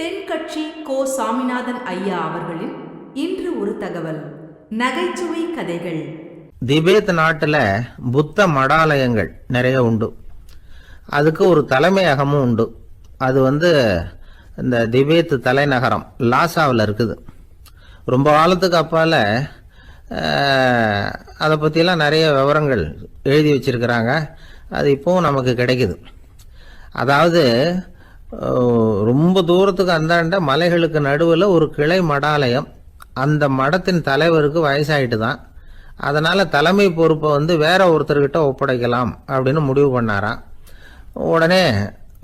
தென்கட்சி கோ சாமிநாதன் ஐயா அவர்களின் இன்று ஒரு தகவல். நகைச்சுவை கதைகள். திபேத் நாட்டில் புத்த மடாலயங்கள் நிறைய உண்டு. அதுக்கு ஒரு தலைமையகமும் உண்டு. அது வந்து இந்த திபேத் தலைநகரம் லாசாவில் இருக்குது. ரொம்ப காலத்துக்கு அப்பால் அதை பற்றிலாம் நிறைய விவரங்கள் எழுதி வச்சிருக்கிறாங்க. அது இப்போவும் நமக்கு கிடைக்குது. அதாவது ரொம்ப தூரத்துக்கு அந்தாண்ட மலைகளுக்கு நடுவில் ஒரு கிளை மடாலயம். அந்த மடத்தின் தலைவருக்கு வயசாயிட்டு தான் அதனால் தலைமை பொறுப்பை வந்து வேற ஒருத்தர்கிட்ட ஒப்படைக்கலாம் அப்படின்னு முடிவு பண்ணாராம். உடனே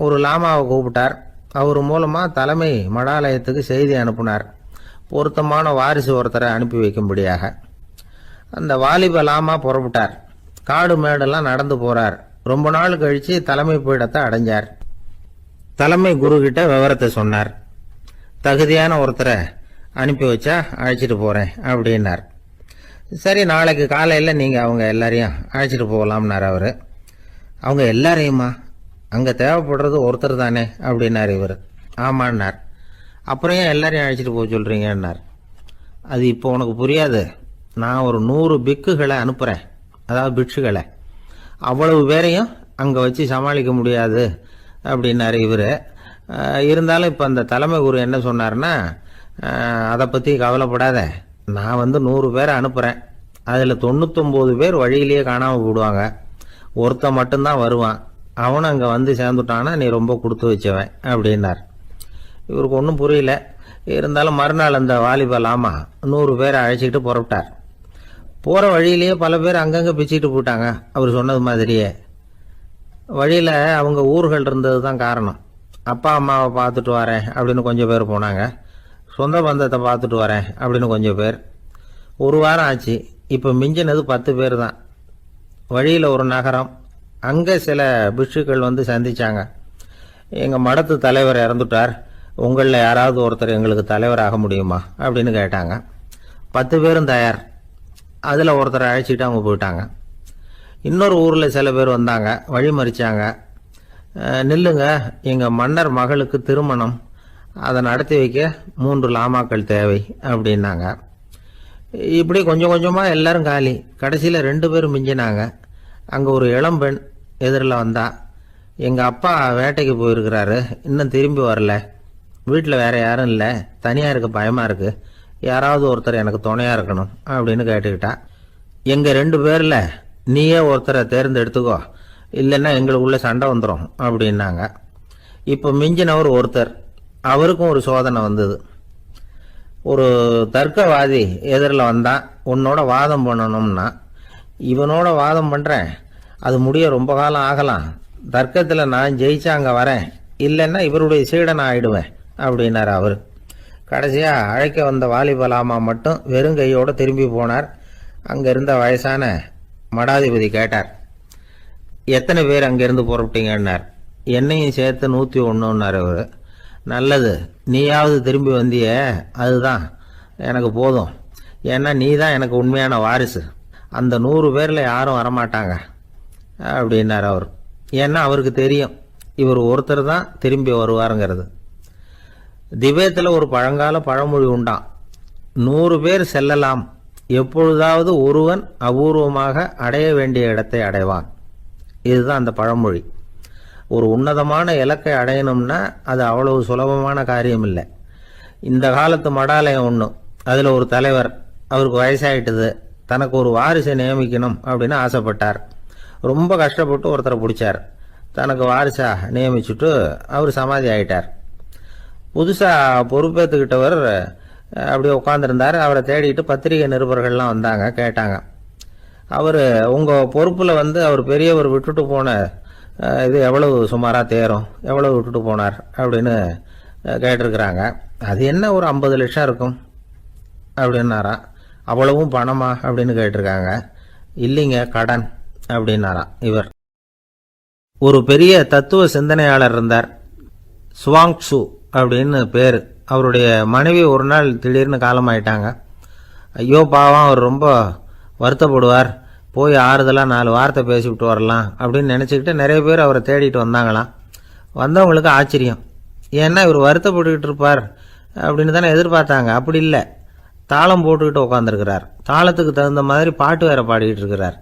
ஒரு லாமாவை கூப்பிட்டார். அவர் மூலமாக தலைமை மடாலயத்துக்கு செய்தி அனுப்புனார். பொருத்தமான வாரிசு ஒருத்தரை அனுப்பி வைக்கும்படியாக. அந்த வாலிப லாமா புறப்பட்டார். காடு மேடெல்லாம் நடந்து போகிறார் ரொம்ப நாள் கழித்து தலைமை பீடத்தை அடைஞ்சார். தலைமை குரு கிட்ட விவரத்தை சொன்னார். தகுதியான ஒருத்தரை அனுப்பி வச்சா அழைச்சிட்டு போகிறேன் அப்படின்னார். சரி நாளைக்கு காலையில் நீங்கள் அவங்க எல்லாரையும் அழைச்சிட்டு போகலாம்னார் அவர். அவங்க எல்லாரையுமா? அங்கே தேவைப்படுறது ஒருத்தர் தானே அப்படின்னார் இவர். ஆமான்னார். அப்புறம் ஏன் எல்லாரையும் அழைச்சிட்டு போக சொல்கிறீங்கன்னார் அது இப்போ உனக்கு புரியாது. நான் ஒரு நூறு பிக்குகளை அனுப்புகிறேன் அதாவது பிட்சுகளை. அவ்வளவு பேரையும் அங்கே வச்சு சமாளிக்க முடியாது. அப்படின்னாரு இவர். இருந்தாலும் இப்போ அந்த தலைமை குரு என்ன சொன்னார்னா அதை பற்றி கவலைப்படாத. நான் வந்து நூறு பேரை அனுப்புகிறேன் அதில் தொண்ணூத்தொம்பது பேர் வழியிலேயே காணாமல் போடுவாங்க ஒருத்தன் மட்டும்தான் வருவான். அவனும் அங்கே வந்து சேர்ந்துட்டான்னா நீ ரொம்ப கொடுத்து வச்சவன் அப்படின்னார். இவருக்கு ஒன்றும் புரியல. இருந்தாலும் மறுநாள் அந்த வாலிபல் ஆமா நூறு பேரை அழைச்சிக்கிட்டு புறப்பட்டார். போகிற வழியிலேயே பல பேர் அங்கங்கே பிச்சுக்கிட்டு போட்டாங்க அவர் சொன்னது மாதிரியே. வழியில் அவங்க ஊர்கள் இருந்தது தான் காரணம். அப்பா அம்மாவை பார்த்துட்டு வரேன் அப்படின்னு கொஞ்சம் பேர் போனாங்க. சொந்த பந்தத்தை பார்த்துட்டு வரேன் அப்படின்னு கொஞ்சம் பேர். ஒரு வாரம் ஆச்சு. இப்போ மிஞ்சினது பத்து பேர் தான். வழியில் ஒரு நகரம். அங்கே சில பிஷுக்கள் வந்து சந்தித்தாங்க எங்கள் மடத்து தலைவர் இறந்துட்டார். உங்களில் யாராவது ஒருத்தர் எங்களுக்கு தலைவராக முடியுமா அப்படின்னு கேட்டாங்க. பத்து பேரும் தயார். அதில் ஒருத்தரை அழைச்சிட்டு அவங்க போயிட்டாங்க. இன்னொரு ஊரில் சில பேர் வந்தாங்க வழி மறிச்சாங்க. நில்லுங்க எங்கள் மன்னர் மகளுக்கு திருமணம். அதை நடத்தி வைக்க மூன்று லாமாக்கள் தேவை அப்படின்னாங்க. இப்படி கொஞ்சம் கொஞ்சமாக எல்லாரும் காலி. கடைசியில் ரெண்டு பேரும் மிஞ்சினாங்க. அங்கே ஒரு இளம்பெண் எதிரில் வந்தா எங்கள் அப்பா வேட்டைக்கு போயிருக்கிறாரு இன்னும் திரும்பி வரல. வீட்டில் வேறு யாரும் இல்லை தனியாக இருக்க பயமாக இருக்குது யாராவது ஒருத்தர் எனக்கு துணையாக இருக்கணும் அப்படின்னு கேட்டுக்கிட்டா. எங்கள் ரெண்டு பேரில் நீயே ஒருத்தரை தேர்ந்தெடுத்துக்கோ. இல்லைன்னா எங்களுக்குள்ளே சண்டை வந்துடும் அப்படின்னாங்க. இப்போ மிஞ்சினவர் ஒருத்தர் அவருக்கும் ஒரு சோதனை வந்தது. ஒரு தர்க்கவாதி எதிரில் வந்தான். உன்னோட வாதம் பண்ணணும்னா இவனோட வாதம் பண்ணுறேன் அது முடிய ரொம்ப காலம் ஆகலாம். தர்க்கத்தில் நான் ஜெயிச்சா அங்கே வரேன். இல்லைன்னா இவருடைய சீடன் ஆயிடுவேன் அப்படின்னார் அவர். கடைசியாக அழைக்க வந்த வாலிபலாமா மட்டும் வெறும் கையோட திரும்பி போனார். அங்கே இருந்த வயசான மடாதிபதி கேட்டார். எத்தனை பேர் அங்கேருந்து புறப்பட்டீங்கன்னார். என்னையும் சேர்த்து நூற்றி ஒன்றுன்னார் அவர். நல்லது நீயாவது திரும்பி வந்தியே அதுதான். எனக்கு போதும். ஏன்னா நீ தான் எனக்கு உண்மையான வாரிசு. அந்த நூறு பேரில் யாரும் வரமாட்டாங்க அப்படின்னார் அவர். ஏன்னா அவருக்கு தெரியும். இவர் ஒருத்தர் தான் திரும்பி வருவாருங்கிறது. திபேத்தில் ஒரு பழங்கால பழமொழி உண்டான் நூறு பேர் செல்லலாம். எப்பொழுதாவது ஒருவன் அபூர்வமாக அடைய வேண்டிய இடத்தை அடைவான். இதுதான் அந்த பழமொழி. ஒரு உன்னதமான இலக்கை அடையணும்னா அது அவ்வளவு சுலபமான காரியம் இல்லை இந்த காலத்து மடாலயம் ஒன்று அதில் ஒரு தலைவர் அவருக்கு வயசாகிட்டது தனக்கு ஒரு வாரிசை நியமிக்கணும் அப்படின்னு ஆசைப்பட்டார். ரொம்ப கஷ்டப்பட்டு ஒருத்தரை பிடிச்சார். தனக்கு வாரிசா நியமிச்சுட்டு அவர் சமாதி ஆயிட்டார். புதுசாக பொறுப்பேற்றுக்கிட்டவர் அப்படியே உட்காந்துருந்தார் அவரை தேடிட்டு பத்திரிகை நிருபர்கள்லாம் வந்தாங்க கேட்டாங்க. அவர் உங்கள் பொறுப்பில் வந்து அவர் பெரியவர் விட்டுட்டு போன இது எவ்வளவு சுமாராக தேரும்? எவ்வளவு விட்டுட்டு போனார்? அப்படின்னு கேட்டிருக்கிறாங்க. அது என்ன ஒரு ஐம்பது லட்சம் இருக்கும்? அப்படின்னாராம் அவ்வளவும் பணமா? அப்படின்னு கேட்டிருக்காங்க. இல்லைங்க கடன் அப்படின்னாராம் இவர். ஒரு பெரிய தத்துவ சிந்தனையாளர் இருந்தார். சுவாங்சு அப்படின்னு பேர். அவருடைய மனைவி ஒரு நாள் திடீர்னு காலமாயிட்டாங்க. ஐயோ பாவம் அவர் ரொம்ப வருத்தப்படுவார். போய் ஆறுதலாக நாலு வார்த்தை பேசிவிட்டு வரலாம் அப்படின்னு நினச்சிக்கிட்டு நிறைய பேர் அவரை தேடிட்டு வந்தாங்களாம். வந்தவங்களுக்கு ஆச்சரியம். ஏன்னா இவர் வருத்தப்பட்டுக்கிட்டு இருப்பார் அப்படின்னு தானே எதிர்பார்த்தாங்க. அப்படி இல்லை. தாளம் போட்டுக்கிட்டு உட்காந்துருக்கிறார் தாளத்துக்கு தகுந்த மாதிரி பாட்டு வேற பாடிக்கிட்டு இருக்கிறார்.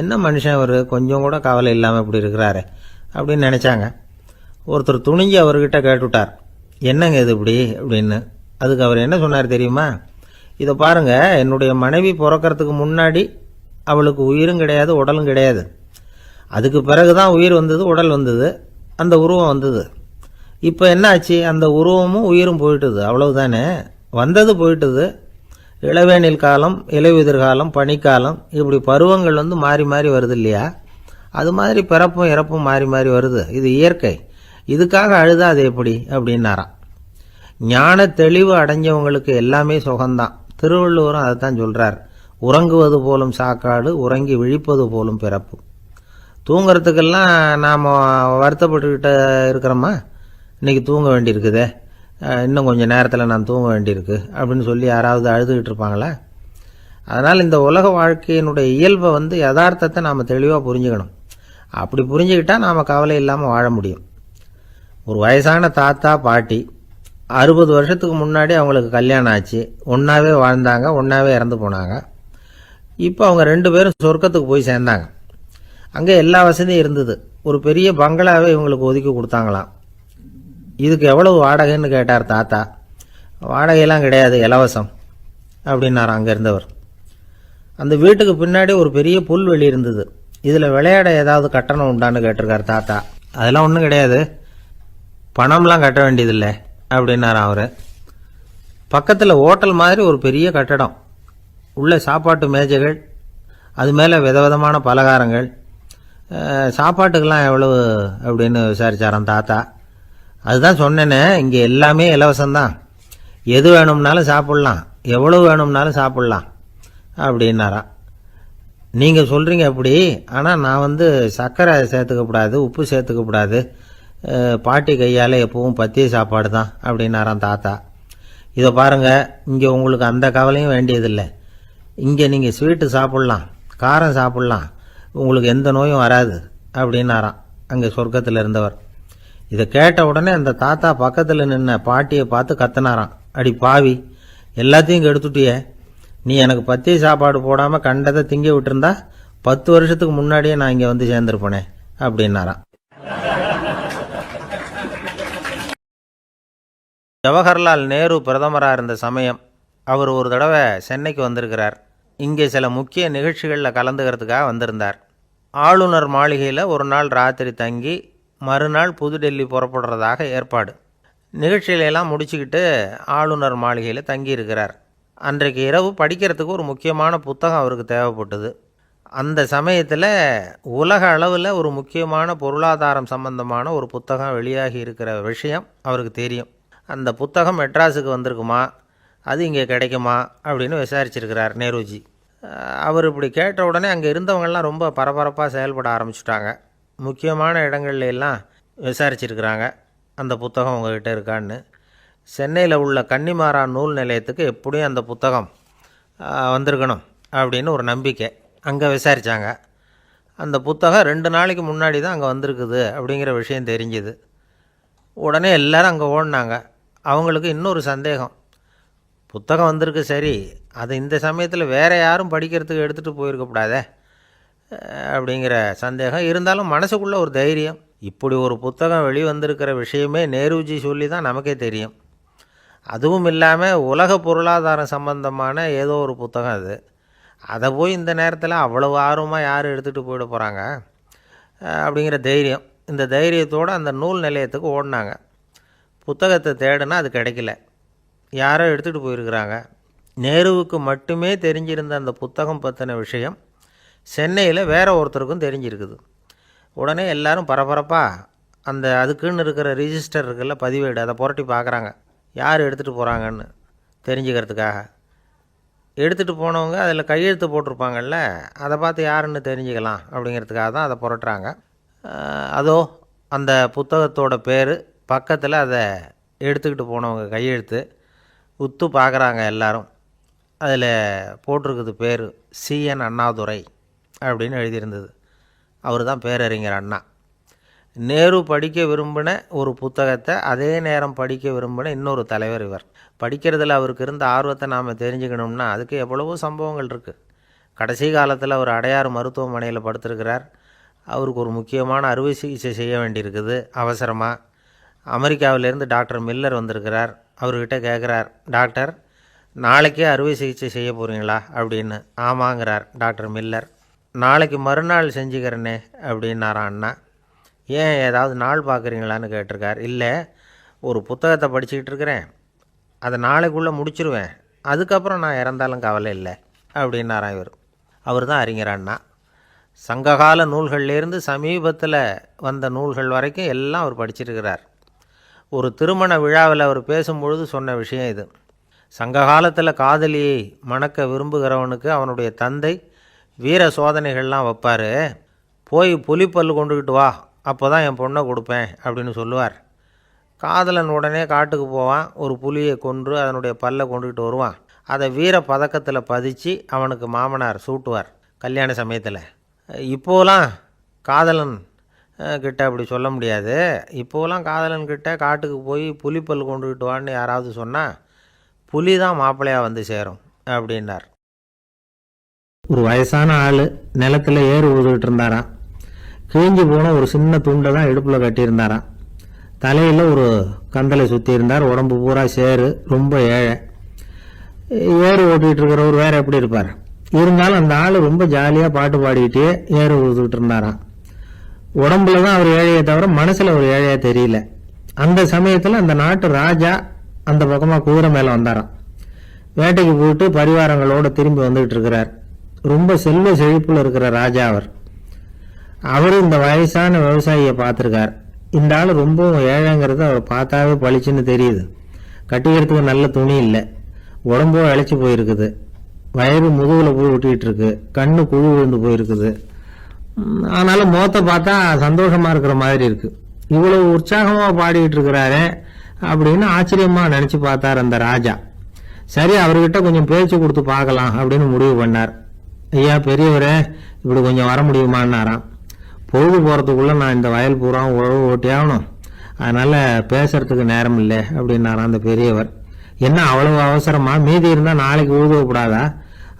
என்ன மனுஷன் அவர் கொஞ்சம் கூட கவலை இல்லாமல் இப்படி இருக்கிறாரு அப்படின்னு நினச்சாங்க. ஒருத்தர் துணிஞ்சு அவர்கிட்ட கேட்டுவிட்டார் என்னங்க இது இப்படி? அப்படின்னு. அதுக்கு அவர் என்ன சொன்னார் தெரியுமா? இதை பாருங்க என்னுடைய மனைவி பிறக்கறதுக்கு முன்னாடி அவளுக்கு உயிரும் கிடையாது உடலும் கிடையாது. அதுக்கு பிறகு தான் உயிர் வந்தது உடல் வந்தது அந்த உருவம் வந்தது. இப்போ என்ன ஆச்சு? அந்த உருவமும் உயிரும் போயிட்டுது அவ்வளவுதானே? வந்தது போயிட்டுது. இளவேனில் காலம் இலையுதிர் காலம் பனிக்காலம் இப்படி பருவங்கள் வந்து மாறி மாறி வருது இல்லையா? அது மாதிரி பிறப்பும் இறப்பும் மாறி மாறி வருது. இது இயற்கை. இதுக்காக அழுதாது எப்படி? அப்படின்னாராம் ஞான தெளிவு அடைஞ்சவங்களுக்கு எல்லாமே சுகம்தான். திருவள்ளுவரும் அதை தான் சொல்கிறார் உறங்குவது போலும் சாக்காடு உறங்கி விழிப்பது போலும் பிறப்பு. தூங்கிறதுக்கெல்லாம் நாம் வருத்தப்பட்டுக்கிட்ட இருக்கிறோமா? இன்றைக்கி தூங்க வேண்டியிருக்குதே. இன்னும் கொஞ்சம் நேரத்தில் நான் தூங்க வேண்டியிருக்கு. அப்படின்னு சொல்லி யாராவது அழுதுகிட்டு இருப்பாங்களா? அதனால் இந்த உலக வாழ்க்கையினுடைய இயல்பை வந்து யதார்த்தத்தை நாம் தெளிவாக புரிஞ்சுக்கணும். அப்படி புரிஞ்சுக்கிட்டா நாம் கவலை இல்லாமல் வாழ முடியும். ஒரு வயசான தாத்தா பாட்டி அறுபது வருஷத்துக்கு முன்னாடி அவங்களுக்கு கல்யாணம் ஆச்சு. ஒன்றாவே வாழ்ந்தாங்க ஒன்றாவே இறந்து போனாங்க. இப்போ அவங்க ரெண்டு பேரும் சொர்க்கத்துக்கு போய் சேர்ந்தாங்க. அங்கே எல்லா வசதியும் இருந்தது. ஒரு பெரிய பங்களாவே இவங்களுக்கு ஒதுக்கி கொடுத்தாங்களாம். இதுக்கு எவ்வளவு வாடகைன்னு கேட்டார் தாத்தா. வாடகையெல்லாம் கிடையாது இலவசம் அப்படின்னார் அங்கே இருந்தவர். அந்த வீட்டுக்கு பின்னாடி ஒரு பெரிய புல்வெளி இருந்தது. இதில் விளையாட ஏதாவது கட்டணம் உண்டான்னு கேட்டிருக்கார் தாத்தா. அதெல்லாம் ஒன்றும் கிடையாது. பணம்லாம் கட்ட வேண்டியதில்லை அப்படின்னார் அவர். பக்கத்தில் ஹோட்டல் மாதிரி ஒரு பெரிய கட்டடம். உள்ளே சாப்பாட்டு மேஜைகள் அது மேலே விதவிதமான பலகாரங்கள். சாப்பாட்டுக்கெல்லாம் எவ்வளவு அப்படின்னு விசாரிச்சாராம் தாத்தா. அதுதான் சொன்னேனே இங்கே எல்லாமே இலவசம்தான். எது வேணும்னாலும் சாப்பிட்லாம் எவ்வளவு வேணும்னாலும் சாப்பிட்லாம் அப்படின்னாரா நீங்கள் சொல்கிறீங்க அப்படி ஆனால் நான் வந்து சர்க்கரை சேர்த்துக்கக்கூடாது உப்பு சேர்த்துக்கக்கூடாது. பாட்டி கையால் எப்பவும் பத்திய சாப்பாடு தான் அப்படின்னாராம் தாத்தா. இதை பாருங்கள் இங்கே உங்களுக்கு அந்த கவலையும் வேண்டியதில்லை. இங்கே நீங்கள் ஸ்வீட்டு சாப்பிட்லாம் காரம் சாப்பிட்லாம் உங்களுக்கு எந்த நோயும் வராது அப்படின்னாராம் அங்கே சொர்க்கத்தில் இருந்தவர். இதை கேட்ட உடனே அந்த தாத்தா பக்கத்தில் நின்ன பாட்டியை பார்த்து கத்தினாராம். அடி பாவி எல்லாத்தையும் கெடுத்துட்டியே. நீ எனக்கு பத்திய சாப்பாடு போடாமல் கண்டதை திங்க விட்டுருந்தா பத்து வருஷத்துக்கு முன்னாடியே நான் இங்கே வந்து சேர்ந்துருப்பேனே அப்படின்னாராம். ஜவஹர்லால் நேரு பிரதமராக இருந்த சமயம் அவர் ஒரு தடவை சென்னைக்கு வந்திருக்கிறார். இங்கே சில முக்கிய நிகழ்ச்சிகளில் கலந்துக்கிறதுக்காக வந்திருந்தார். ஆளுநர் மாளிகையில் ஒரு நாள் ராத்திரி தங்கி மறுநாள் புதுடெல்லி புறப்படுறதாக ஏற்பாடு. நிகழ்ச்சிகளெல்லாம் முடிச்சுக்கிட்டு ஆளுநர் மாளிகையில் தங்கியிருக்கிறார். அன்றைக்கு இரவு படிக்கிறதுக்கு ஒரு முக்கியமான புத்தகம் அவருக்கு தேவைப்பட்டது. அந்த சமயத்தில் உலக அளவில் ஒரு முக்கியமான பொருளாதாரம் சம்பந்தமான ஒரு புத்தகம் வெளியாகி இருக்கிற விஷயம் அவருக்கு தெரியும். அந்த புத்தகம் மெட்ராஸுக்கு வந்திருக்குமா? அது இங்கே கிடைக்குமா? அப்படின்னு விசாரிச்சிருக்கிறார் நேருஜி. அவர் இப்படி கேட்ட உடனே அங்கே இருந்தவங்கள்லாம் ரொம்ப பரபரப்பாக செயல்பட ஆரம்பிச்சிட்டாங்க. முக்கியமான இடங்கள்ல எல்லாம் விசாரிச்சிருக்கிறாங்க. அந்த புத்தகம் உங்ககிட்ட இருக்கான்னு. சென்னையில் உள்ள கன்னிமாரா நூல் நிலையத்துக்கு எப்படியும் அந்த புத்தகம் வந்திருக்கணும் அப்படின்னு ஒரு நம்பிக்கை அங்கே விசாரித்தாங்க அந்த புத்தகம் ரெண்டு நாளைக்கு முன்னாடி தான் அங்கே வந்திருக்குது அப்படிங்கிற விஷயம் தெரிஞ்சுது. உடனே எல்லாரும் அங்கே ஓடினாங்க. அவங்களுக்கு இன்னொரு சந்தேகம். புத்தகம் வந்திருக்கு சரி. அது இந்த சமயத்தில் வேற யாரும் படிக்கிறதுக்கு எடுத்துகிட்டு போயிருக்கக்கூடாதே அப்படிங்கிற சந்தேகம். இருந்தாலும் மனசுக்குள்ளே ஒரு தைரியம். இப்படி ஒரு புத்தகம் வெளிவந்திருக்கிற விஷயமே நேருஜி சொல்லி தான் நமக்கே தெரியும். அதுவும் இல்லாமல் உலக பொருளாதாரம் சம்பந்தமான ஏதோ ஒரு புத்தகம் அது. அதை போய் இந்த நேரத்தில் அவ்வளவு ஆர்வமாக யார் எடுத்துகிட்டு போயிட போகிறாங்க அப்படிங்கிற தைரியம். இந்த தைரியத்தோடு அந்த நூல் நிலையத்துக்கு ஓடினாங்க. புத்தகத்தை தேடினா அது கிடைக்கல. யாரோ எடுத்துகிட்டு போயிருக்கிறாங்க. நேருவுக்கு மட்டுமே தெரிஞ்சிருந்த அந்த புத்தகம் பற்றின விஷயம் சென்னையில் வேற ஒருத்தருக்கும் தெரிஞ்சிருக்குது. உடனே எல்லாரும் பரபரப்பாக அந்த அதுக்குன்னு இருக்கிற ரிஜிஸ்டர் இருக்குல்ல பதிவேடு அதை புரட்டி பார்க்குறாங்க. யார் எடுத்துகிட்டு போகிறாங்கன்னு தெரிஞ்சுக்கிறதுக்காக. எடுத்துகிட்டு போனவங்க அதில் கையெழுத்து போட்டிருப்பாங்கல்ல அதை பார்த்து யாருன்னு தெரிஞ்சுக்கலாம் அப்படிங்கிறதுக்காக தான் அதை புரட்டுறாங்க. அதோ அந்த புத்தகத்தோட பேர் பக்கத்தில் அதை எடுத்துக்கிட்டு போனவங்க கையெழுத்து உத்து பார்க்குறாங்க எல்லாரும். அதில் போட்டிருக்குது பேர் சிஎன் அண்ணாதுரை அப்படின்னு எழுதியிருந்தது. அவர் தான் பேரறிஞர் அண்ணா. நேரு படிக்க விரும்பின ஒரு புத்தகத்தை அதே நேரம் படிக்க விரும்பின இன்னொரு தலைவர் இவர். படிக்கிறதுல அவருக்கு இருந்த ஆர்வத்தை நாம் தெரிஞ்சுக்கணும்னா அதுக்கு எவ்வளவோ சம்பவங்கள் இருக்குது கடைசி காலத்தில் அவர் அடையாறு மருத்துவமனையில் படுத்திருக்கிறார். அவருக்கு ஒரு முக்கியமான அறுவை சிகிச்சை செய்ய வேண்டியிருக்குது. அவசரமாக அமெரிக்காவிலேருந்து டாக்டர் மில்லர் வந்திருக்கிறார். அவர்கிட்ட கேட்குறார் டாக்டர் நாளைக்கே அறுவை சிகிச்சை செய்ய போகிறீங்களா அப்படின்னு. ஆமாங்கிறார் டாக்டர் மில்லர். நாளைக்கு மறுநாள் செஞ்சுக்கிறனே அப்படின்னாரா அண்ணா. ஏன் ஏதாவது நாள் பார்க்குறீங்களான்னு கேட்டிருக்கார். இல்லை ஒரு புத்தகத்தை படிச்சுக்கிட்டு இருக்கிறேன். அதை நாளைக்குள்ளே முடிச்சிருவேன். அதுக்கப்புறம் நான் இறந்தாலும் கவலை இல்லை அப்படின்னாராம் இவர். அவர் தான் அறிஞர் அண்ணா. சங்ககால நூல்கள்லேருந்து சமீபத்தில் வந்த நூல்கள் வரைக்கும் எல்லாம் அவர் படிச்சிருக்கிறார். ஒரு திருமண விழாவில் அவர் பேசும்பொழுது சொன்ன விஷயம் இது. சங்க காலத்தில் காதலியை மணக்க விரும்புகிறவனுக்கு அவனுடைய தந்தை வீர சோதனைகள்லாம் வைப்பார். போய் புலிப்பல் கொண்டுக்கிட்டு வா அப்போ தான் என் பொண்ணை கொடுப்பேன் அப்படின்னு சொல்லுவார். காதலன் உடனே காட்டுக்கு போவான் ஒரு புலியை கொன்று அதனுடைய பல்லை கொண்டுக்கிட்டு வருவான். அதை வீர பதக்கத்தில் பதிச்சு அவனுக்கு மாமனார் சூட்டுவார் கல்யாண சமயத்தில். இப்போலாம் காதலன் கிட்ட அப்படி சொல்ல முடியாது. இப்போலாம் காதலன் கிட்ட காட்டுக்கு போய் புலிப்பல் கொண்டுக்கிட்டு வான்னு யாராவது சொன்னால் புலி தான் மாப்பிள்ளையாக வந்து சேரும் அப்படின்னார். ஒரு வயசான ஆள் நிலத்தில் ஏறு உழுதுகிட்டு இருந்தாராம். கிழிஞ்சு போன ஒரு சின்ன துண்டை தான் இடுப்பில் கட்டியிருந்தாராம். தலையில் ஒரு கந்தலை சுற்றி இருந்தார். உடம்பு பூரா சேரு ரொம்ப ஏழை. ஏறு ஓட்டிகிட்டு இருக்கிறவர் வேறு எப்படி இருப்பார்? இருந்தாலும் அந்த ஆள் ரொம்ப ஜாலியாக பாட்டு பாடிக்கிட்டே ஏறு உழுதுகிட்டு இருந்தாராம். உடம்புல தான் அவர் ஏழையை தவிர மனசில் ஒரு ஏழையா தெரியல. அந்த சமயத்தில் அந்த நாட்டு ராஜா அந்த பக்கமாக குதிரை மேலே வந்தாராம். வேட்டைக்கு போயிட்டு பரிவாரங்களோட திரும்பி வந்துகிட்டு இருக்கிறார். ரொம்ப செல்வ செழிப்பில் இருக்கிற ராஜா அவர். அவர் இந்த வயசான விவசாயியை பார்த்துருக்கார். இந்த ஆள் ரொம்பவும் ஏழைங்கிறது அவர் பார்த்தாவே பளிச்சுன்னு தெரியுது. கட்டிக்கிறதுக்கு நல்ல துணி இல்லை. உடம்போ இழைச்சி போயிருக்குது. வயிறு முதுகில் போய் ஒட்டிக்கிட்டு இருக்கு. கண்ணு குழு விழுந்து போயிருக்குது. ஆனாலும் முகத்தை பார்த்தா சந்தோஷமாக இருக்கிற மாதிரி இருக்குது இவ்வளவு உற்சாகமாக பாடிக்கிட்டு இருக்கிறாரே அப்படின்னு ஆச்சரியமாக நினச்சி பார்த்தார் அந்த ராஜா. சரி அவர்கிட்ட கொஞ்சம் பேச்சு கொடுத்து பார்க்கலாம் அப்படின்னு முடிவு பண்ணார். ஐயா பெரியவரே இப்படி கொஞ்சம் வர முடியுமான்னாராம். பொழுது போகிறதுக்குள்ளே நான் இந்த வயல் பூரா உழவு ஓட்டி ஆகணும். அதனால் பேசுறதுக்கு நேரம் இல்லை அப்படின்னாராம் அந்த பெரியவர். என்ன அவ்வளவு அவசரமா? மீதி இருந்தால் நாளைக்கு உழுதப்படாதா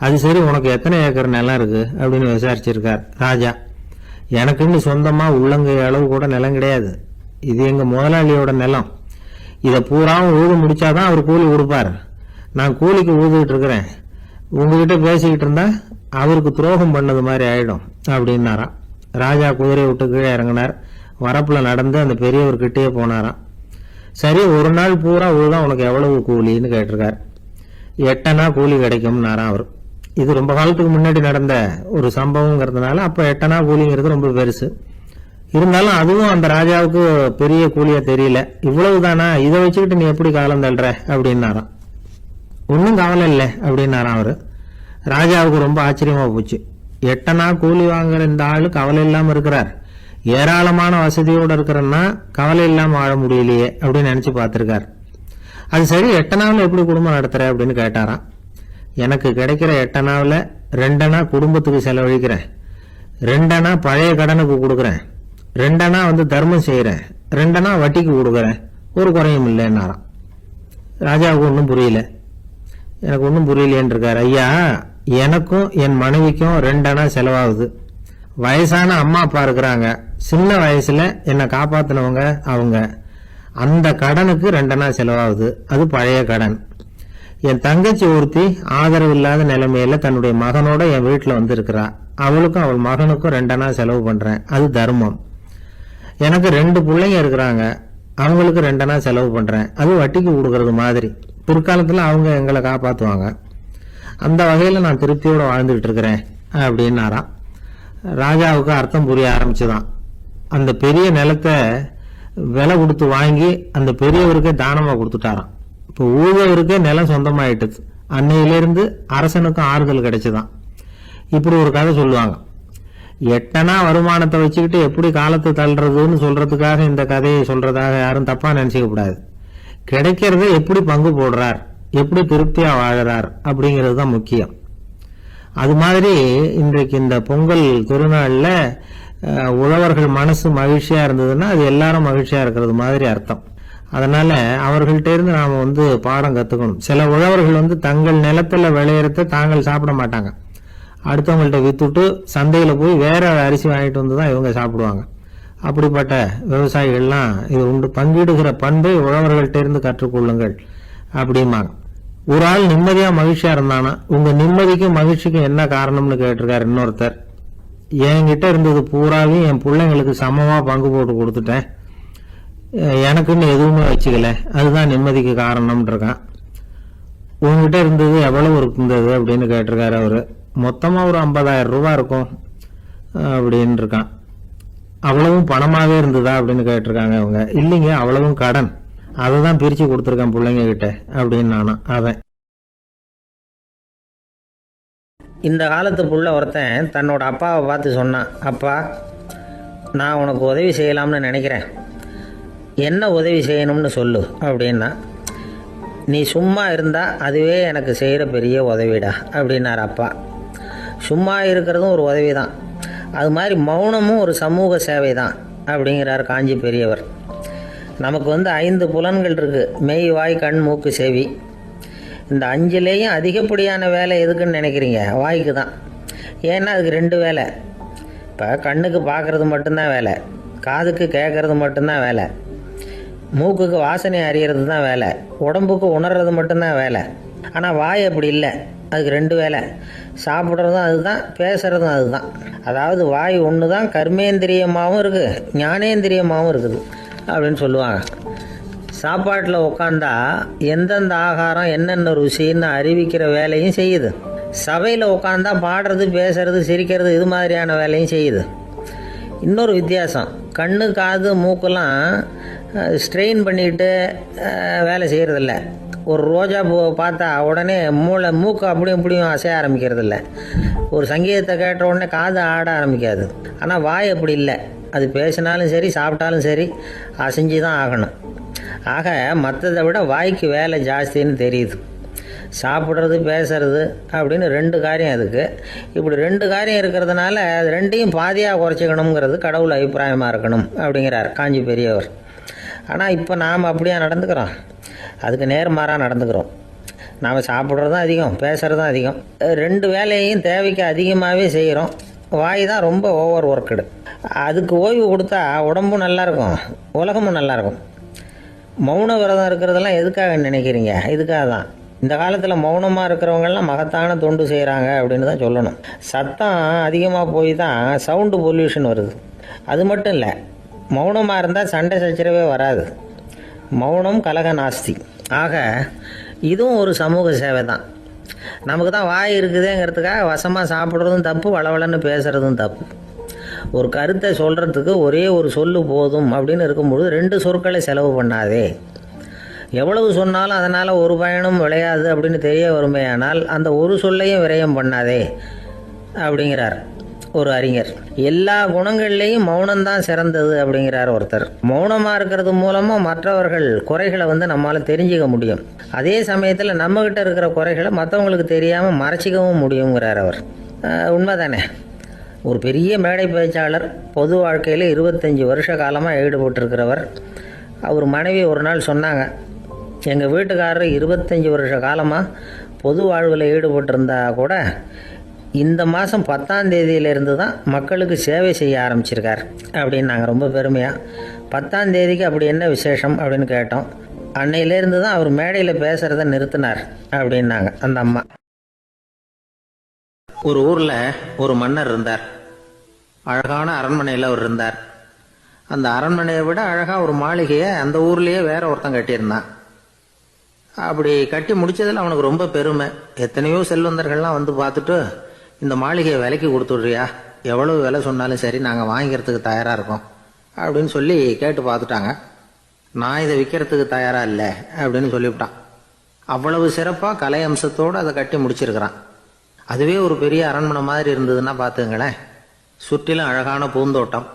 அது சரி உனக்கு எத்தனை ஏக்கர் நிலம் இருக்குது அப்படின்னு விசாரிச்சிருக்கார் ராஜா. எனக்குன்னு சொந்தமாக உள்ளங்கை அளவு கூட நிலம் கிடையாது. இது எங்கள் முதலாளியோட நிலம். இதை பூராவும் ஊது முடித்தாதான் அவர் கூலி கொடுப்பார். நான் கூலிக்கு ஊதுகிட்டு இருக்கிறேன். உங்ககிட்ட பேசிக்கிட்டு இருந்தா அவருக்கு துரோகம் பண்ணது மாதிரி ஆயிடும் அப்படின்னாராம் ராஜா குதிரையை விட்டு கீழே இறங்கினார். வரப்பில் நடந்து அந்த பெரியவர்கிட்டயே போனாராம். சரி ஒரு நாள் பூரா உழுதா உனக்கு எவ்வளவு கூலின்னு கேட்டிருக்கார். எட்டனா கூலி கிடைக்கும்னாராம் அவர். இது ரொம்ப காலத்துக்கு முன்னாடி நடந்த ஒரு சம்பவங்கிறதுனால அப்போ எட்டனா கூலிங்கிறது ரொம்ப பெருசு. இருந்தாலும் அதுவும் அந்த ராஜாவுக்கு பெரிய கூலியாக தெரியல. இவ்வளவு தானா இதை வச்சுக்கிட்டு நீ எப்படி காலம் தள்ளுற? அப்படின்னாராம். ஒன்றும் கவலை இல்லை அப்படின்னாராம் அவர். ராஜாவுக்கு ரொம்ப ஆச்சரியமா போச்சு. எட்டனா கூலி வாங்குற இந்த ஆள் கவலை இல்லாமல் இருக்கிறார். ஏராளமான வசதியோடு இருக்கிறன்னா கவலை இல்லாமல் வாழ முடியலையே அப்படின்னு நினச்சி பார்த்துருக்கார். அது சரி எட்டனாவில் எப்படி குடும்பம் நடத்துகிற அப்படின்னு கேட்டாராம். எனக்கு கிடைக்கிற எட்டனாவில் ரெண்டனா குடும்பத்துக்கு செலவழிக்கிறேன். ரெண்டனா பழைய கடனுக்கு கொடுக்குறேன். ரெண்டனா வந்து தர்மம் செய்கிறேன் ரெண்டனா வட்டிக்கு கொடுக்குறேன். ஒரு குறையும் இல்லைன்னாராம் ராஜாவுக்கு ஒன்றும் புரியல. எனக்கு ஒன்றும் புரியலையேன்னு இருக்கார். ஐயா எனக்கும் என் மனைவிக்கும் ரெண்டனா செலவாகுது. வயசான அம்மா அப்பா இருக்கிறாங்க. சின்ன வயசில் என்னை காப்பாற்றினவங்க அவங்க. அந்த கடனுக்கு ரெண்டனா செலவாகுது. அது பழைய கடன். என் தங்கச்சி ஒருத்தி ஆதரவு இல்லாத நிலைமையில தன்னுடைய மகனோட என் வீட்டில் வந்திருக்கிறா. அவளுக்கும் அவள் மகனுக்கும் ரெண்டனா செலவு பண்ணுறேன் அது தர்மம். எனக்கு ரெண்டு பிள்ளைங்க இருக்கிறாங்க. அவங்களுக்கு ரெண்டனா செலவு பண்ணுறேன் அது வட்டிக்கு கொடுக்கறது மாதிரி. பிற்காலத்தில் அவங்க எங்களை காப்பாற்றுவாங்க அந்த வகையில் நான் திருப்தியோடு வாழ்ந்துக்கிட்டு இருக்கிறேன் அப்படின்னாராம். ராஜாவுக்கு அர்த்தம் புரிய ஆரம்பிச்சுதான். அந்த பெரிய நிலத்தை விலை கொடுத்து வாங்கி அந்த பெரியவருக்கே தானமாக கொடுத்துட்டாராம். இப்போ ஊழவருக்கே நிலம் சொந்தமாயிட்டுது அன்னையிலேருந்து அரசனுக்கும் ஆறுதல் கிடைச்சுதான். இப்படி ஒரு கதை சொல்லுவாங்க. எட்டனா வருமானத்தை வச்சுக்கிட்டு எப்படி காலத்தை தள்ளுறதுன்னு சொல்றதுக்காக இந்த கதையை சொல்றதாக யாரும் தப்பா நினைச்சுக்க கூடாது. கிடைக்கிறத எப்படி பங்கு போடுறார்? எப்படி திருப்தியா வாழறார்? அப்படிங்கிறது தான் முக்கியம். அது மாதிரி இன்றைக்கு இந்த பொங்கல் திருநாளில் உழவர்கள் மனசு மகிழ்ச்சியா இருந்ததுன்னா அது எல்லாரும் மகிழ்ச்சியா இருக்கிறது மாதிரி அர்த்தம். அதனால் அவர்கள்ட்ட இருந்து வந்து பாடம் கற்றுக்கணும் சில உழவர்கள் வந்து தங்கள் நிலத்தில் விளையிறத தாங்கள் சாப்பிட மாட்டாங்க. அடுத்தவங்கள்ட்ட வித்துட்டு சந்தையில் போய் வேற அரிசி வாங்கிட்டு வந்து தான் இவங்க சாப்பிடுவாங்க. அப்படிப்பட்ட விவசாயிகள்லாம் இது உண்டு. பங்கிடுகிற பண்பை உழவர்கள்ட்ட இருந்து கற்றுக்கொள்ளுங்கள் அப்படிம்பாங்க. ஒரு ஆள் நிம்மதியாக மகிழ்ச்சியாக இருந்தானா? உங்கள் நிம்மதிக்கும் மகிழ்ச்சிக்கும் என்ன காரணம்னு கேட்டிருக்காரு இன்னொருத்தர். என்கிட்ட இருந்தது பூராவையும் என் பிள்ளைங்களுக்கு சமமாக பங்கு போட்டு கொடுத்துட்டேன். எனக்குன்னு எதுவுமே வச்சுக்கல. அதுதான் நிம்மதிக்கு காரணம்ன்றிருக்கான். உங்ககிட்ட இருந்தது எவ்வளவு இருந்தது அப்படின்னு கேட்டிருக்காரு அவர். மொத்தமாக ஒரு ஐம்பதாயிரம் ரூபா இருக்கும் அப்படின்னு இருக்கான் அவ்வளவும் பணமாகவே இருந்ததா அப்படின்னு கேட்டிருக்காங்க அவங்க. இல்லைங்க அவ்வளவும் கடன். அதை தான் பிரித்து கொடுத்துருக்கேன் பிள்ளைங்க கிட்ட அப்படின்னு நானும் அவன். இந்த காலத்து புள்ள ஒருத்தன் தன்னோட அப்பாவை பார்த்து சொன்னான் அப்பா நான் உனக்கு உதவி செய்யலாம்னு நினைக்கிறேன். என்ன உதவி செய்யணும்னு சொல்லு அப்படின்னா நீ சும்மா இருந்தால் அதுவே எனக்கு செய்கிற பெரிய உதவிடா அப்படின்னார் அப்பா. சும்மா இருக்கிறதும் ஒரு உதவி தான் அது மாதிரி மௌனமும் ஒரு சமூக சேவை தான் அப்படிங்கிறார் காஞ்சி பெரியவர். நமக்கு வந்து ஐந்து புலன்கள் இருக்குது மெய் வாய் கண் மூக்கு செவி. இந்த அஞ்சுலேயும் அதிகப்படியான வேலை எதுக்குன்னு நினைக்கிறீங்க? வாய்க்கு தான். ஏன்னா அதுக்கு ரெண்டு வேலை. இப்போ கண்ணுக்கு பார்க்குறது மட்டும்தான் வேலை. காதுக்கு கேட்குறது மட்டும்தான் வேலை. மூக்குக்கு வாசனை அறியறது தான் வேலை. உடம்புக்கு உணர்றது மட்டும்தான் வேலை. ஆனால் வாய் அப்படி இல்லை. அதுக்கு ரெண்டு வேலை. சாப்பிட்றதும் அதுதான் பேசுகிறதும் அதுதான். அதாவது வாய் ஒன்று தான் கர்மேந்திரியமாகவும் இருக்குது ஞானேந்திரியமாகவும் இருக்குது அப்படின்னு சொல்லுவாங்க. சாப்பாட்டில் உட்காந்தா எந்தெந்த ஆகாரம் என்னென்ன ருசின்னு அறிவிக்கிற வேலையும் செய்யுது. சபையில் உட்காந்தா பாடுறது பேசுறது சிரிக்கிறது இது மாதிரியான வேலையும் செய்யுது. இன்னொரு வித்தியாசம். கண்ணு காது மூக்கெல்லாம் ஸ்ட்ரெயின் பண்ணிட்டு வேலை செய்கிறதில்ல ஒரு ரோஜா பூ பார்த்தா உடனே மூளை மூக்கு அப்படியும் இப்படியும் அசைய ஆரம்பிக்கிறதில்ல. ஒரு சங்கீதத்தை கேட்ட உடனே காது ஆட ஆரம்பிக்காது. ஆனால் வாய் அப்படி இல்லை. அது பேசினாலும் சரி சாப்பிட்டாலும் சரி அசைஞ்சு தான் ஆகணும். ஆக மற்றதை விட வாய்க்கு வேலை ஜாஸ்தின்னு தெரியுது. சாப்பிட்றது பேசுறது அப்படின்னு ரெண்டு காரியம் அதுக்கு இப்படி ரெண்டு காரியம் இருக்கிறதுனால அது ரெண்டையும் பாதியாக குறைச்சிக்கணுங்கிறது கடவுள் அபிப்பிராயமாக இருக்கணும் அப்படிங்கிறார் காஞ்சி பெரியவர் ஆனால் இப்போ நாம் அப்படியா நடந்துக்கிறோம்? அதுக்கு நேர்மாறாக நடந்துக்கிறோம். நாம் சாப்பிட்றதும் அதிகம் பேசுகிறதும் அதிகம். ரெண்டு வேலையையும் தேவைக்கு அதிகமாகவே செய்கிறோம். வாய் தான் ரொம்ப ஓவர் ஒர்க்குடு அதுக்கு ஓய்வு கொடுத்தா உடம்பும் நல்லாயிருக்கும் உலகமும் நல்லாயிருக்கும் மௌன விரதம் இருக்கிறதெல்லாம் எதுக்காக நினைக்கிறீங்க? இதுக்காக தான். இந்த காலத்தில் மௌனமாக இருக்கிறவங்கெல்லாம் மகத்தான தொண்டு செய்கிறாங்க அப்படின்னு தான் சொல்லணும். சத்தம் அதிகமாக போய் தான் சவுண்டு பொல்யூஷன் வருது. அது மட்டும் இல்லை மௌனமாக இருந்தால் சண்டை சச்சரவே வராது. மௌனம் கலக நாஸ்தி. ஆக இதுவும் ஒரு சமூக சேவை தான். நமக்கு தான் வாய் இருக்குதுங்கிறதுக்காக வசமாக சாப்பிட்றதும் தப்பு வளவளன்னு பேசுகிறதும் தப்பு. ஒரு கருத்தை சொல்கிறதுக்கு ஒரே ஒரு சொல்லு போதும் அப்படின்னு இருக்கும்பொழுது ரெண்டு சொற்களை செலவு பண்ணாதே. எவ்வளவு சொன்னாலும் அதனால் ஒரு பயனும் விளையாது அப்படின்னு தெரிய வருமேயானால் அந்த ஒரு சொல்லையும் விரயம் பண்ணாதே அப்படிங்கிறார். ஒரு அறிஞர். எல்லா குணங்கள்லேயும் மௌனம்தான் சிறந்தது அப்படிங்கிறார் ஒருத்தர். மௌனமாக இருக்கிறது மூலமாக மற்றவர்கள் குறைகளை வந்து நம்மால் தெரிஞ்சுக்க முடியும். அதே சமயத்தில் கிட்ட இருக்கிற குறைகளை மற்றவங்களுக்கு தெரியாமல் மறைச்சிக்கவும் முடியுங்கிறார் அவர். உண்மைதானே? ஒரு பெரிய மேடை பேச்சாளர் பொது வாழ்க்கையில் இருபத்தஞ்சி வருஷ காலமாக ஈடுபட்டிருக்கிறவர். அவர் மனைவி ஒரு நாள் சொன்னாங்க எங்கள் வீட்டுக்காரர் இருபத்தஞ்சி வருஷ காலமாக பொது வாழ்வில் ஈடுபட்டிருந்தா கூட இந்த மாதம் பத்தாம் தேதியிலேருந்து தான் மக்களுக்கு சேவை செய்ய ஆரம்பிச்சிருக்கார் அப்படின்னு நாங்கள் ரொம்ப பெருமையாக பத்தாம் தேதிக்கு அப்படி என்ன விசேஷம் அப்படின்னு கேட்டோம். அன்னையிலேருந்து தான் அவர் மேடையில் பேசுகிறத நிறுத்தினார் அப்படின்னாங்க அந்த அம்மா. ஒரு ஊரில் ஒரு மன்னர் இருந்தார். அழகான அரண்மனையில் அவர் இருந்தார். அந்த அரண்மனையை விட அழகாக ஒரு மாளிகையை அந்த ஊர்லேயே வேற ஒருத்தன் கட்டியிருந்தான். அப்படி கட்டி முடிச்சதில் அவனுக்கு ரொம்ப பெருமை. எத்தனையோ செல்வந்தர்கள்லாம் வந்து பார்த்துட்டு இந்த மாளிகையை விலைக்கு கொடுத்துட்றியா? எவ்வளவு விலை சொன்னாலும் சரி நாங்கள் வாங்கிக்கிறதுக்கு தயாராக இருக்கோம். அப்படின்னு சொல்லி கேட்டு பார்த்துட்டாங்க. நான் இதை விற்கிறதுக்கு தயாராக இல்லை அப்படின்னு சொல்லிவிட்டான். அவ்வளவு சிறப்பாக கலை அம்சத்தோடு அதை கட்டி முடிச்சிருக்கிறான். அதுவே ஒரு பெரிய அரண்மனை மாதிரி இருந்ததுன்னா பார்த்துங்களேன். சுற்றிலும் அழகான பூந்தோட்டம்.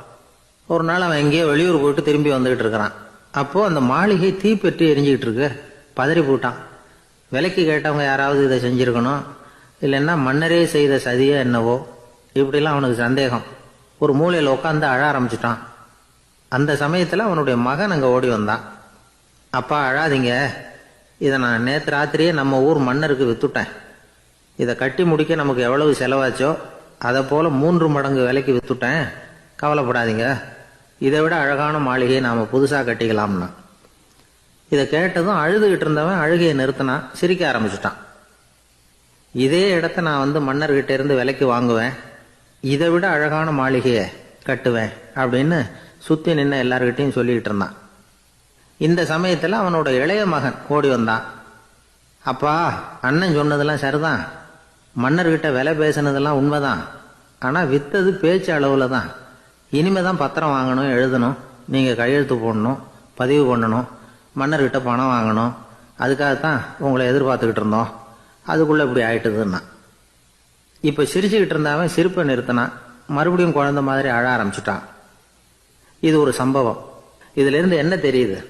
ஒரு நாள் அவன் எங்கேயோ வெளியூர் போயிட்டு திரும்பி வந்துகிட்டு இருக்கிறான். அப்போது அந்த மாளிகை தீப்பெற்று எரிஞ்சுக்கிட்டு இருக்கு. பதறி போட்டான். விலைக்கு கேட்டவங்க யாராவது இதை செஞ்சுருக்கணும்? இல்லைன்னா மன்னரே செய்த சதியோ என்னவோ இப்படிலாம் அவனுக்கு சந்தேகம். ஒரு மூலையில் உட்காந்து அழ ஆரம்பிச்சிட்டான். அந்த சமயத்தில் அவனுடைய மகன் அங்கே ஓடி வந்தான். அப்பா அழாதீங்க. இதை நான் நேற்று ராத்திரியே நம்ம ஊர் மன்னருக்கு வித்துட்டேன். இதை கட்டி முடிக்க நமக்கு எவ்வளவு செலவாச்சோ அதை போல் மூன்று மடங்கு விலைக்கு வித்துட்டேன். கவலைப்படாதீங்க. இதை விட அழகான மாளிகையை நாம் புதுசாக கட்டிக்கலாம்னா. இதை கேட்டதும் அழுதுகிட்டு இருந்தவன் அழுகையை நிறுத்தினான் சிரிக்க ஆரம்பிச்சிட்டான். இதே இடத்த நான் வந்து மன்னர்கிட்ட இருந்து விலைக்கு வாங்குவேன். இதை விட அழகான மாளிகையை கட்டுவேன் அப்படின்னு சுற்றி நின்று எல்லார்கிட்டையும் சொல்லிக்கிட்டு இருந்தான். இந்த சமயத்தில் அவனோட இளைய மகன் ஓடி வந்தான். அப்பா அண்ணன் சொன்னதெல்லாம் சரிதான். மன்னர்கிட்ட விலை பேசினதெல்லாம் உண்மைதான். ஆனால் வித்தது பேச்சு அளவில் தான். இனிமே தான் பத்திரம் வாங்கணும் எழுதணும் நீங்கள் கையெழுத்து போடணும் பதிவு பண்ணணும் மன்னர்கிட்ட பணம் வாங்கணும். அதுக்காகத்தான் உங்களை எதிர்பார்த்துக்கிட்டு இருந்தோம். அதுக்குள்ளே இப்படி ஆயிட்டுதுன்னா. இப்போ சிரிச்சுக்கிட்டு இருந்தாவன் சிரிப்பை நிறுத்தினான் மறுபடியும் குழந்த மாதிரி அழ ஆரம்பிச்சிட்டான். இது ஒரு சம்பவம். இதிலிருந்து என்ன தெரியுது?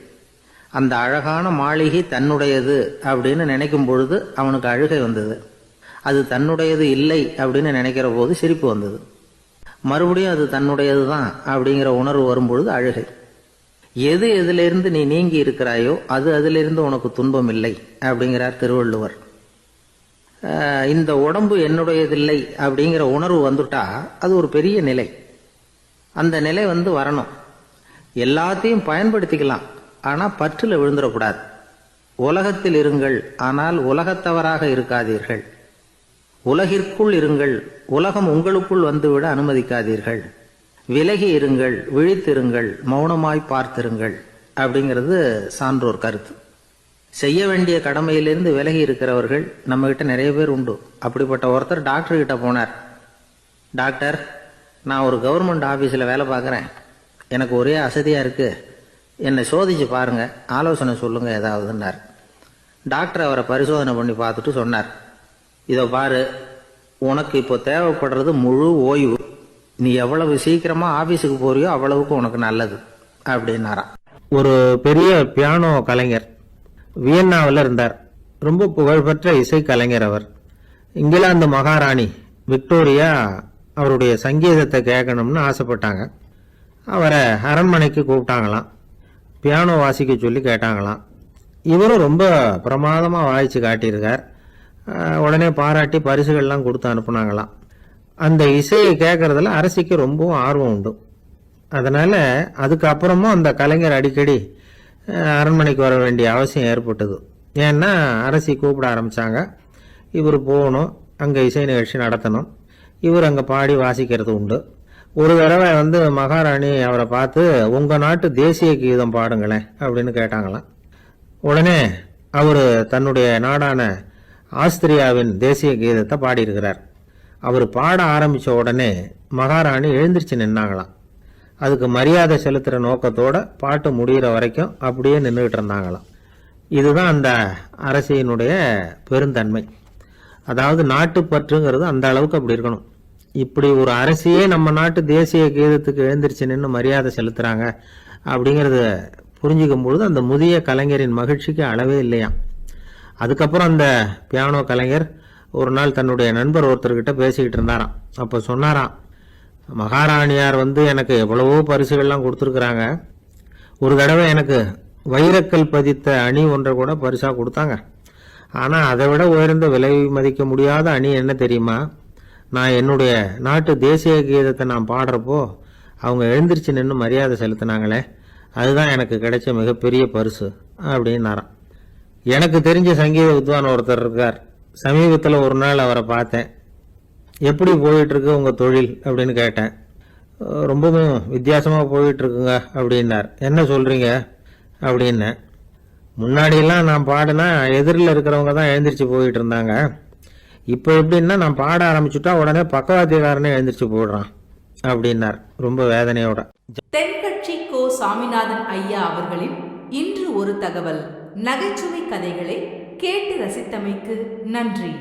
அந்த அழகான மாளிகை தன்னுடையது அப்படின்னு நினைக்கும் பொழுது அவனுக்கு அழுகை வந்தது. அது தன்னுடையது இல்லை அப்படின்னு நினைக்கிற போது சிரிப்பு வந்தது. மறுபடியும் அது தன்னுடையது தான் அப்படிங்கிற உணர்வு வரும்பொழுது அழுகை. எது எதிலிருந்து நீ நீங்கி இருக்கிறாயோ அது அதிலிருந்து உனக்கு துன்பம் இல்லை அப்படிங்கிறார் திருவள்ளுவர். இந்த உடம்பு என்னுடையதில்லை அப்படிங்கிற உணர்வு வந்துட்டா அது ஒரு பெரிய நிலை. அந்த நிலை வந்து வரணும். எல்லாத்தையும் பயன்படுத்திக்கலாம். ஆனால் பற்றில் விழுந்துடக்கூடாது. உலகத்தில் இருங்கள் ஆனால் உலகத்தவராக இருக்காதீர்கள். உலகிற்குள் இருங்கள் உலகம் உங்களுக்குள் வந்துவிட அனுமதிக்காதீர்கள். விலகி இருங்கள் விழித்திருங்கள் மௌனமாய் பார்த்திருங்கள் அப்படிங்கிறது சான்றோர் கருத்து. செய்ய வேண்டிய கடமையிலிருந்து விலகி இருக்கிறவர்கள் நம்ம கிட்ட நிறைய பேர் உண்டு. அப்படிப்பட்ட ஒருத்தர் டாக்டர் கிட்ட போனார். டாக்டர் நான் ஒரு கவர்மெண்ட் ஆஃபீஸில் வேலை பார்க்குறேன். எனக்கு ஒரே அசதியாக இருக்குது என்னை சோதிச்சு பாருங்க. ஆலோசனை சொல்லுங்கள் ஏதாவதுன்னார். டாக்டர் அவரை பரிசோதனை பண்ணி பார்த்துட்டு சொன்னார். இதை பாரு உனக்கு இப்போ தேவைப்படுறது முழு ஓய்வு. நீ எவ்வளவு சீக்கிரமாக ஆஃபீஸுக்கு போறியோ அவ்வளவுக்கு உனக்கு நல்லது. அப்படின்னாராம். ஒரு பெரிய பியானோ கலைஞர் வியன்னாவில் இருந்தார். ரொம்ப புகழ்பெற்ற இசை கலைஞர் அவர். இங்கிலாந்து மகாராணி விக்டோரியா அவருடைய சங்கீதத்தை கேட்கணும்னு ஆசைப்பட்டாங்க. அவரை அரண்மனைக்கு கூப்பிட்டாங்களாம். பியானோ வாசிக்க சொல்லி கேட்டாங்களாம். இவரும் ரொம்ப பிரமாதமாக வாய்ச்சி காட்டியிருக்கார். உடனே பாராட்டி பரிசுகள்லாம் கொடுத்து அனுப்புனாங்களாம். அந்த இசையை கேட்குறதுல அரசிக்கு ரொம்பவும் ஆர்வம் உண்டு. அதனால் அதுக்கப்புறமும் அந்த கலைஞர் அடிக்கடி அரண்மனைக்கு வர வேண்டிய அவசியம் ஏற்பட்டது. ஏன்னா அரசி கூப்பிட ஆரம்பிச்சாங்க. இவர் போகணும். அங்கே இசை நிகழ்ச்சி நடத்தணும். இவர் அங்கே பாடி வாசிக்கிறது உண்டு. ஒரு தடவை வந்து மகாராணி அவரை பார்த்து உங்கள் நாட்டு தேசிய கீதம் பாடுங்களேன் அப்படின்னு கேட்டாங்களாம். உடனே அவர் தன்னுடைய நாடான ஆஸ்திரியாவின் தேசிய கீதத்தை பாடியிருக்கிறார். அவர் பாட ஆரம்பித்த உடனே மகாராணி எழுந்திருச்சு நின்னாங்களாம். அதுக்கு மரியாதை செலுத்துகிற நோக்கத்தோட பாட்டு முடிகிற வரைக்கும் அப்படியே நின்றுக்கிட்டு இருந்தாங்களாம். இதுதான் அந்த அரசியினுடைய பெருந்தன்மை. அதாவது நாட்டுப்பற்றுங்கிறது அந்த அளவுக்கு அப்படி இருக்கணும். இப்படி ஒரு அரசியே நம்ம நாட்டு தேசிய கீதத்துக்கு எழுந்திருச்சு நின்று மரியாதை செலுத்துகிறாங்க அப்படிங்கிறத புரிஞ்சுக்கும் பொழுது அந்த முதிய கலைஞரின் மகிழ்ச்சிக்கு அளவே இல்லையா அதுக்கப்புறம் அந்த பியானோ கலைஞர் ஒரு நாள் தன்னுடைய நண்பர் ஒருத்தர்கிட்ட பேசிக்கிட்டு இருந்தாராம். அப்போ சொன்னாராம் மகாராணியார் வந்து எனக்கு எவ்வளவோ பரிசுகள்லாம் கொடுத்துருக்குறாங்க. ஒரு தடவை எனக்கு வைரக்கல் பதித்த அணி ஒன்றை கூட பரிசாக கொடுத்தாங்க. ஆனால் அதை விட உயர்ந்த விலை மதிக்க முடியாத அணி என்ன தெரியுமா? நான் என்னுடைய நாட்டு தேசிய கீதத்தை நான் பாடுறப்போ அவங்க எழுந்திரிச்சு நின்று மரியாதை செலுத்தினாங்களே அதுதான் எனக்கு கிடைச்ச மிகப்பெரிய பரிசு அப்படின்னாராம். எனக்கு தெரிஞ்ச சங்கீத வித்வான் ஒருத்தர் இருக்கார். சமீபத்தில் ஒரு நாள் அவரை பார்த்தேன். எப்படி போயிட்டுருக்கு உங்கள் தொழில் அப்படின்னு கேட்டேன். ரொம்பவும் வித்தியாசமாக போயிட்டுருக்குங்க அப்படின்னார். என்ன சொல்கிறீங்க அப்படின்னேன் முன்னாடியெல்லாம் நான் பாடினா எதிரில் இருக்கிறவங்க தான் எழுந்திரிச்சு போயிட்டு இருந்தாங்க இப்போ எப்படின்னா நான் பாட ஆரம்பிச்சுட்டா உடனே பக்கவாத்தியக்காரனே எழுந்திரிச்சு போடுறான் அப்படின்னார். ரொம்ப வேதனையோட. தென்கட்சி கோ சாமிநாதன் ஐயா அவர்களின் இன்று ஒரு தகவல். நகைச்சுவை கதைகளை கேட்டு ரசித்தமைக்கு நன்றி.